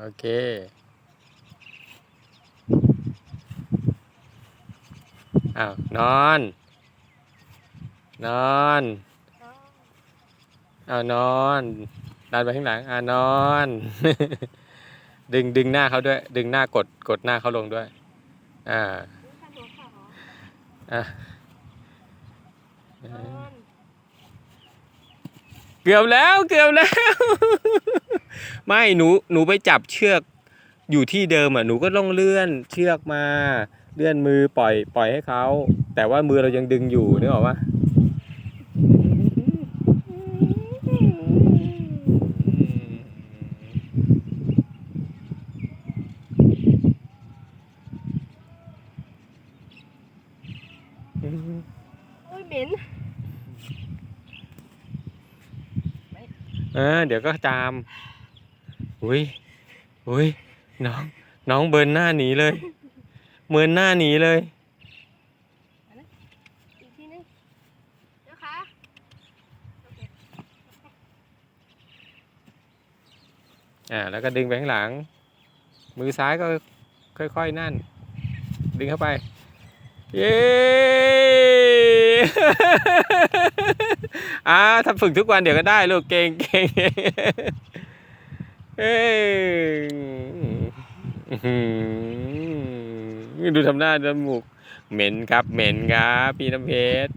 โอเค อ้าว นอน นอนเอานอนดันไปข้างหลังอ่านอน ดึงดึงหน้าเขาด้วย ดึงหน้ากดกดหน้าเขาลงด้วย อ่าอะเกือบแล้วเกือบแล้ว ไม่หนูหนูไปจับเชือกอยู่ที่เดิมอะหนูก็ต้องเลื่อนเชือกมา เลื่อนมือปล่อย ปล่อยให้เขาแต่ว่ามือเรายังดึงอยู่นึกออกปะอืมโอ้ยเหม็นเออเดี๋ยวก็จาม อุ้ยอุ้ยน้อง น้องเบิร์นหน้าหนีเลยเบิร์นหน้าหนีเลยอีกทีนึงนะคะอ่า แล้วก็ดึงไปข้างหลัง มือซ้ายก็ค่อยๆนั่น ดึงเข้าไป เย้อ่าถ้าฝึกทุกวันเดี๋ยวก็ได้ลูกเก่งเก่ง เอ้ยดูทำหน้าจมูกเหม็นครับ เหม็นครับ พี่น้ำเพชร